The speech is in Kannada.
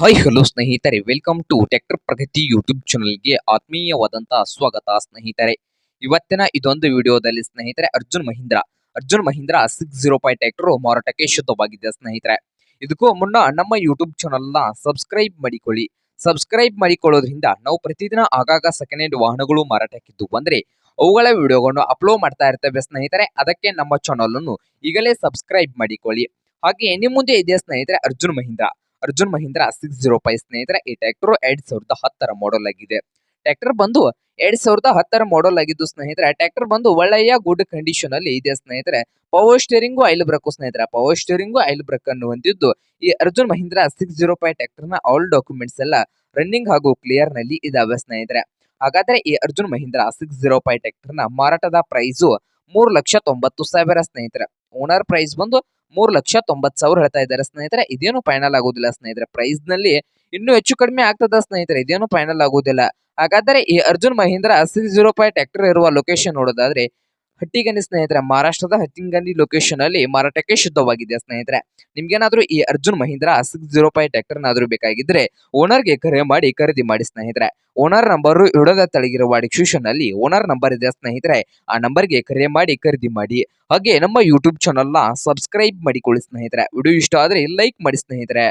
ಹಾಯ್ ಹಲೋ ಸ್ನೇಹಿತರೆ. Welcome to tractor Pragati YouTube ಚಾನಲ್ಗೆ ಆತ್ಮೀಯವಾದಂತಹ ಸ್ವಾಗತ, ಸ್ನೇಹಿತರೆ. ಇವತ್ತಿನ ಇದೊಂದು ವಿಡಿಯೋದಲ್ಲಿ, ಸ್ನೇಹಿತರೆ, Arjun Mahindra. Arjun Mahindra six zero five tractor ಮಾರಾಟಕ್ಕೆ ಶುದ್ಧವಾಗಿದೆ, ಸ್ನೇಹಿತರೆ. ಇದಕ್ಕೂ ಮುನ್ನ ನಮ್ಮ ಯೂಟ್ಯೂಬ್ ಚಾನಲ್ನ ಸಬ್ಸ್ಕ್ರೈಬ್ ಮಾಡಿಕೊಳ್ಳಿ. ಸಬ್ಸ್ಕ್ರೈಬ್ ಮಾಡಿಕೊಳ್ಳೋದ್ರಿಂದ ನಾವು ಪ್ರತಿದಿನ ಆಗಾಗ ಸೆಕೆಂಡ್ ಹ್ಯಾಂಡ್ ವಾಹನಗಳು ಮಾರಾಟಕ್ಕಿದ್ದು ಬಂದ್ರೆ, ಅವುಗಳ ವಿಡಿಯೋಗಳನ್ನು ಅಪ್ಲೋಡ್ ಮಾಡ್ತಾ ಇರ್ತೇವೆ, ಸ್ನೇಹಿತರೆ. ಅದಕ್ಕೆ ನಮ್ಮ ಚಾನಲನ್ನು ಈಗಲೇ ಸಬ್ಸ್ಕ್ರೈಬ್ ಮಾಡಿಕೊಳ್ಳಿ. ಹಾಗೆ ನಿಮ್ಮ ಮುಂದೆ ಇದೆ, ಸ್ನೇಹಿತರೆ, Arjun Mahindra. Arjun Mahindra six zero five ಸ್ನೇಹಿತರೆ, ಈ ಟ್ರ್ಯಾಕ್ಟರ್ ಎರಡ್ ಸಾವಿರದ ಹತ್ತರ ಮಾಡಲ್ ಆಗಿದೆ. ಟ್ರ್ಯಾಕ್ಟರ್ ಬಂದು ಎರಡ್ ಸಾವಿರದ ಹತ್ತರ ಮಾಡಲ್ ಆಗಿದ್ದು ಸ್ನೇಹಿತರೆ ಟ್ರ್ಯಾಕ್ಟರ್ ಬಂದು ಒಳ್ಳೆಯ ಗುಡ್ ಕಂಡೀಷನ್ ಅಲ್ಲಿ ಇದೆ ಸ್ನೇಹಿತರೆ. ಪವರ್ ಸ್ಟೇರಿಂಗ್ ಐಲ್ ಬ್ರಕ್ ಸ್ನೇಹಿತರೆ. ಪವರ್ ಸ್ಟೇರಿಂಗ್ ಐಲ್ ಬ್ರಕ್ ಅನ್ನು ಹೊಂದಿದ್ದು ಈ Arjun Mahindra six zero five ಟ್ರ್ಯಾಕ್ಟರ್ನ ಆಲ್ ಡಾಕ್ಯುಮೆಂಟ್ಸ್ ಎಲ್ಲ ರನ್ನಿಂಗ್ ಹಾಗೂ ಕ್ಲಿಯರ್ನಲ್ಲಿ ಇದಾವೆ ಸ್ನೇಹಿತರೆ. ಹಾಗಾದ್ರೆ ಈ Arjun Mahindra six zero five ಟ್ರ್ಯಾಕ್ಟರ್ನ ಮಾರಾಟದ ಪ್ರೈಸು ಮೂರು ಲಕ್ಷ ತೊಂಬತ್ತು ಸಾವಿರ ಸ್ನೇಹಿತರೆ. ಓನರ್ ಪ್ರೈಸ್ ಬಂದು ಮೂರು ಲಕ್ಷ ತೊಂಬತ್ತು ಸಾವಿರ ಹೇಳ್ತಾ ಇದ್ದಾರೆ. ಸ್ನೇಹಿತರೆ, ಇದೇನು ಫೈನಲ್ ಆಗೋದಿಲ್ಲ ಸ್ನೇಹಿತರೆ. ಪ್ರೈಸ್ನಲ್ಲಿ ಇನ್ನೂ ಹೆಚ್ಚು ಕಡಿಮೆ ಆಗ್ತದ ಸ್ನೇಹಿತರೆ. ಇದೇನು ಫೈನಲ್ ಆಗೋದಿಲ್ಲ. ಹಾಗಾದ್ರೆ ಈ Arjun Mahindra six zero five tractor ಇರುವ ಲೊಕೇಶನ್ ನೋಡೋದಾದ್ರೆ ಹಟ್ಟಿಗನಿ ಸ್ನೇಹಿತರೆ, ಮಹಾರಾಷ್ಟ್ರದ ಹಟ್ಟಿಗನಿ ಲೊಕೇಶನ್ ಅಲ್ಲಿ ಮಾರಾಟಕ್ಕೆ ಶುದ್ಧವಾಗಿದೆ ಸ್ನೇಹಿತರೆ. ನಿಮ್ಗೇನಾದ್ರೂ ಈ Arjun Mahindra six zero five tractor ಏನಾದ್ರೂ ಬೇಕಾಗಿದ್ರೆ ಓನರ್ಗೆ ಕರೆ ಮಾಡಿ ಖರೀದಿ ಮಾಡಿ ಸ್ನೇಹಿತರೆ. ಓನರ್ ನಂಬರ್ ಇಡದ ತಳಗಿರುವ ಡಿಸ್ಕ್ರಿಪ್ಷನ್ ಅಲ್ಲಿ ಓನರ್ ನಂಬರ್ ಇದೆ ಸ್ನೇಹಿತರೆ. ಆ ನಂಬರ್ಗೆ ಕರೆ ಮಾಡಿ ಖರೀದಿ ಮಾಡಿ. ಹಾಗೆ ನಮ್ಮ ಯೂಟ್ಯೂಬ್ನ ಸಬ್ಸ್ಕ್ರೈಬ್ ಮಾಡಿಕೊಳ್ಳಿ ಸ್ನೇಹಿತರೆ. ವಿಡಿಯೋ ಇಷ್ಟ ಆದ್ರೆ ಲೈಕ್ ಮಾಡಿ ಸ್ನೇಹಿತರೆ.